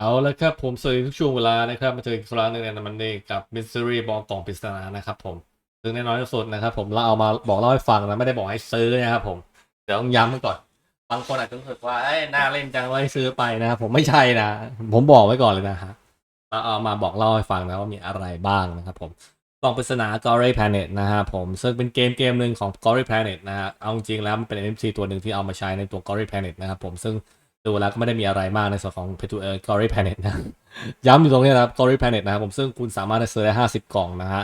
เอาละครับผมสวัสดีทุกช่วงเวลานะครับมาเจออีกครั้งหนึงในมันเดย์กับ Mystery บอกกล่องปริศนานะครับผมซึ่งแน่นอนที่สุดนะครับผมเราเอามาบอกเล่าให้ฟังนะไม่ได้บอกให้ซื้อนะครับผมเดี๋ยวต้องย้ำไว้ก่อนบางคนอาจจะรู้สึกว่าเอ้ยน่าเล่นจังว่าให้ซื้อไปนะครับผมไม่ใช่นะผมบอกไว้ก่อนเลยนะฮะเราเอามาบอกเล่าให้ฟังนะว่ามีอะไรบ้างนะครับผมกล่องปริศนา Gory Planet นะฮะผมซึ่งเป็นเกมเกมหนึ่งของ Gory Planet นะฮะเอาจริงแล้วมันเป็น NFT ตัวหนึ่งที่เอามาใช้ในตัว Gory Planet นะครับผมซึ่ง ดูแล้วก็ไม่ได้มีอะไรมากในส่วนของ p e t u e r Gory Planet นะ ย้ำอยู่ตรงนี้นะครับ Gory Planet นะครับผมซึ่งคุณสามารถซื้อได้ 50 กล่องนะฮะ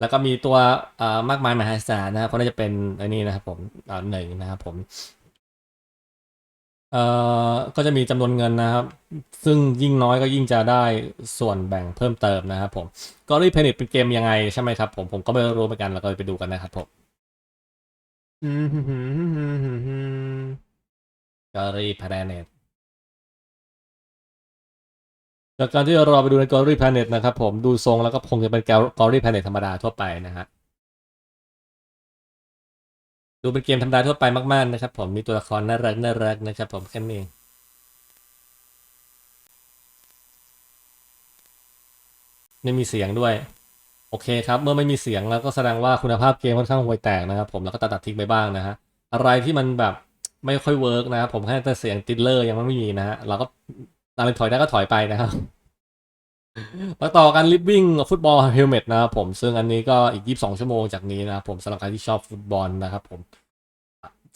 แล้วก็มีตัวอ่ามากมายมหาศาลนะครับก็น่าจะเป็นไอ้นี่นะครับผมอ่าหนึ่งนะครับผมเอ่อก็จะมีจำนวนเงินนะครับ ซึ่งยิ่งน้อยก็ยิ่งจะได้ส่วนแบ่งเพิ่มเติมนะครับผม Gory Planet เป็นเกมยังไงใช่ไหมครับผมผมก็ไม่รู้เหมือนกันแล้วก็ไปดูกันนะครับผมอืม Gory Planet จากการที่เราไปดูใน Gory Planet นะครับผมดูทรงแล้วก็คงจะเป็น Gory Planet ธรรมดาทั่วไปนะฮะดูเป็นเกมธรรมดาทั่วไปมาก ๆ นะครับผมมีตัวละครน่ารักน่ารักนะครับผมแค่นี้ไม่มีเสียงด้วย โอเคครับ เมื่อไม่มีเสียงแล้วก็แสดงว่าคุณภาพเกมค่อนข้างห่วยแตกนะครับผมแล้วก็ตัดตัดทิ้งไปบ้างนะฮะอะไรที่มันแบบ ไม่ค่อยเวิร์กนะครับผมแค่แต่เสียงติดเลอร์ยังไม่มีนะฮะเราก็อะไรถอยได้ก็ถอยไปนะครับมาต่อกันลิฟวิ่งฟุตบอลเฮลเมตนะครับผมซึ่งอันนี้ก็อีก 22 ชั่วโมงจากนี้นะครับผมสำหรับใครที่ชอบฟุตบอลนะครับผม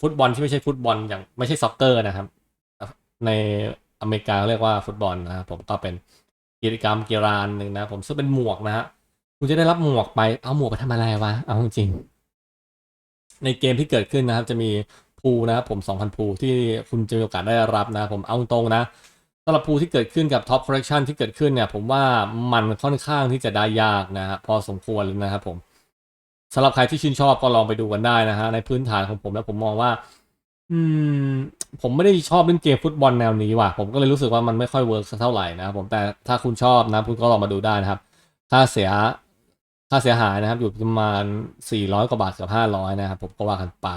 ฟุตบอลที่ไม่ใช่ฟุตบอลอย่างไม่ใช่ซ็อกเกอร์นะครับ ในอเมริกาเรียกว่าฟุตบอลนะครับผมก็เป็นกิจกรรมกีฬาหนึ่งนะผมซึ่งเป็นหมวกนะฮะคุณจะได้รับหมวกไปเอาหมวกไปทำอะไรวะเอาจริงในเกมที่เกิดขึ้นนะครับ จะมี พูนะครับผม2,000พูที่คุณจะมีโอกาสได้รับนะผมเอาตรงนะสำหรับภูที่เกิดขึ้นกับท็อปคอ l เล c ชันที่เกิดขึ้นเนี่ยผมว่ามันค่อนข้างที่จะได้ยากนะฮะพอสมควรเลยนะครับผมสำหรับใครที่ชื่นชอบก็ลองไปดูกันได้นะฮะในพื้นฐานของผมแล้วผมมองว่า อืม ผมไม่ได้ชอบเล่นเกมฟุตบอลแนวนี้ว่ะผมก็เลยรู้สึกว่ามันไม่ค่อยเวิร์กสักเท่าไหร่นะครับผมแต่ถ้าคุณชอบนะคุณก็ลองมาดูได้นะครับ ค่าเสียค่าเสียหายนะครับ อยู่ประมาณ400กว่าบาทกับ500นะครับผมก็ว่ากันไป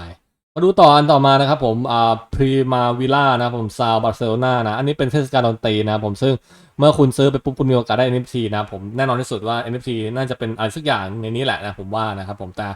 มาดูต่ออันต่อมานะครับผมอ่าพรีมาวิล่านะผมซาวบาร์เซโลนานะ อันนี้เป็นเทศกาลดนตรีนะผมซึ่งเมื่อคุณซื้อไปปุ๊บคุณมีโอกาสได้ NFT นะผมแน่นอนที่สุดว่า NFT น่าจะเป็นอะไรสักอย่างในนี้แหละนะผมว่านะครับผมแต่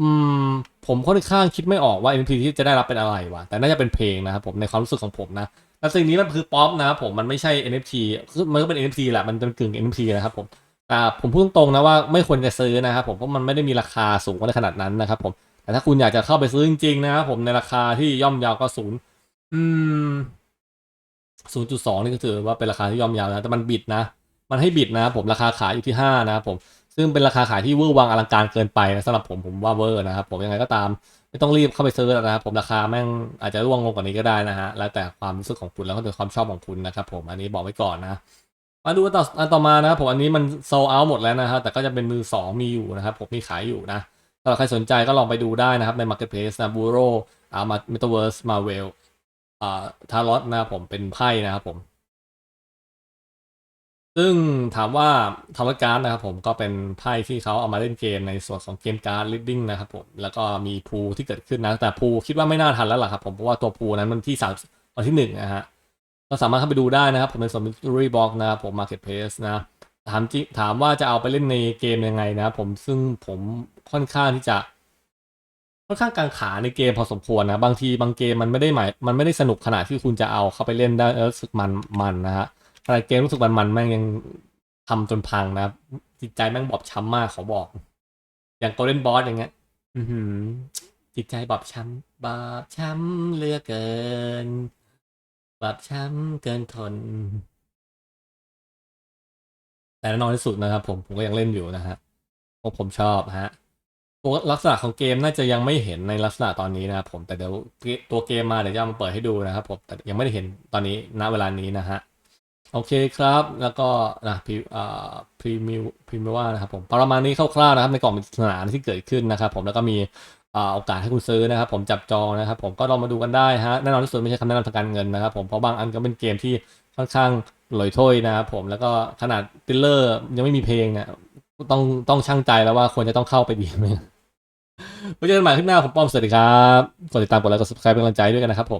อืมผมค่อนข้างคิดไม่ออกว่า NFT ที่จะได้รับเป็นอะไรวะแต่น่าจะเป็นเพลงนะครับผมในความรู้สึกของผมนะแต่สิ่งนี้มันคือป๊อปนะครับผมมันไม่ใช่ NFT คือมันก็เป็น NFT แหละมันเป็นกึ่ง NFT นะครับผมแต่ผมพูดตรงนะว่าไม่ควรจะซื้อนะครับผมเพราะมันไม่ได้มีราคาสูงในขนาดนั้นนะครับผม แต่ถ้าคุณอยากจะเข้าไปซื้อจริงๆนะครับผมในราคาที่ย่อมยาวก็ศูนย์อืมศูนย์จุดสองนี่ก็ถือว่าเป็นราคาที่ย่อมยาวนะแต่มันบิดนะ มันให้บิดนะครับผมราคาขายอยู่ที่ห้านะครับผมซึ่งเป็นราคาขายที่เวอร์วังอลังการเกินไปนะสำหรับผมผมว่าเวอร์นะครับผมยังไงก็ตามไม่ต้องรีบเข้าไปซื้อนะครับผมราคาแม่งอาจจะร่วงลงกว่านี้ก็ได้นะฮะแล้วแต่ความรู้สึกของคุณแล้วก็แต่ความชอบของคุณนะครับผมอันนี้บอกไว้ก่อนนะมาดูต่ออันต่อมานะครับผมอันนี้มันโซเอาหมดแล้วนะฮะแต่ก็จะเป็นมือสองมีอยู่นะครับผมมีขายอยู่นะ ถ้าใครสนใจก็ลองไปดูได้นะครับใน Marketplace นะบูโรอ่ามา Metaverse Marvel อ่าทารอตนะผมเป็นไพ่นะครับผม ซึ่งถามว่าทารอตการ์ดนะครับผมก็เป็นไพ่ที่เขาเอามาเล่นเกมในส่วนของเกมการ์ดลิดดิ้งนะครับผม แล้วก็มีพูลที่เกิดขึ้นนะ แต่พูลคิดว่าไม่น่าทันแล้วล่ะครับผม เพราะว่าตัวพูลนั้นมันที่สามวันที่หนึ่งนะฮะก็สามารถเข้าไปดูได้นะครับ ผมเป็นส่วน Mystery Box นะครับผม Marketplace นะถามจิถามว่าจะเอาไปเล่นในเกมยังไงนะผมซึ่งผม ค่อนข้างที่จะ ค่อนข้างกังขาในเกมพอสมควรนะบางทีบางเกมมันไม่ได้หมายมันไม่ได้สนุกขนาดที่คุณจะเอาเข้าไปเล่นได้แล้วรู้สึกมันมันนะฮะขนาดเกมรู้สึกมันมันแม่งยังทำจนพังนะจิตใจแม่งบอบช้ำมากขอบอก อย่างโกลเด้นบอสอย่างเงี้ย อือหือ จิตใจบอบช้ำบอบช้ำเลือเกิน บอบช้ำเกินทน แต่น่นอนที่สุดนะครับผมผมก็ยังเล่นอยู่นะฮะเพราะผมชอบฮะ ตัวลักษณะของเกมน่าจะยังไม่เห็นในลักษณะตอนนี้นะครับผมแต่เดี๋ยวตัวเกมมาเดี๋ยวจะมาเปิดให้ดูนะครับผมแต่ยังไม่ได้เห็นตอนนี้ณเวลานี้นะฮะโอเคครับ แล้วก็นะพรีอ่าพรีมิวพรีมิว่านะครับผมประมาณนี้คร่าวๆนะครับในกล่องปริศนาที่เกิดขึ้นนะครับผมแล้วก็มีโอกาสให้คุณซื้อนะครับ ผมจับจองนะครับ ผมก็ลองมาดูกันได้ฮะแน่นอนที่สุดไม่ใช่คำแนะนำทางการเงินนะครับ ผมเพราะบางอันก็เป็นเกมที่ค่อนข้างลอยถ้วยนะครับผมแล้วก็ขนาดติลเลอร์ยังไม่มีเพลงเนี่ยต้องต้องช่างใจแล้วว่าควรจะต้องเข้าไปดีไหม ไว้เจอกันใหม่คลิปหน้าผมป้อมสวัสดีครับกดติดตามกดไลค์กด subscribe เป็นกำลังใจด้วยกันนะครับผม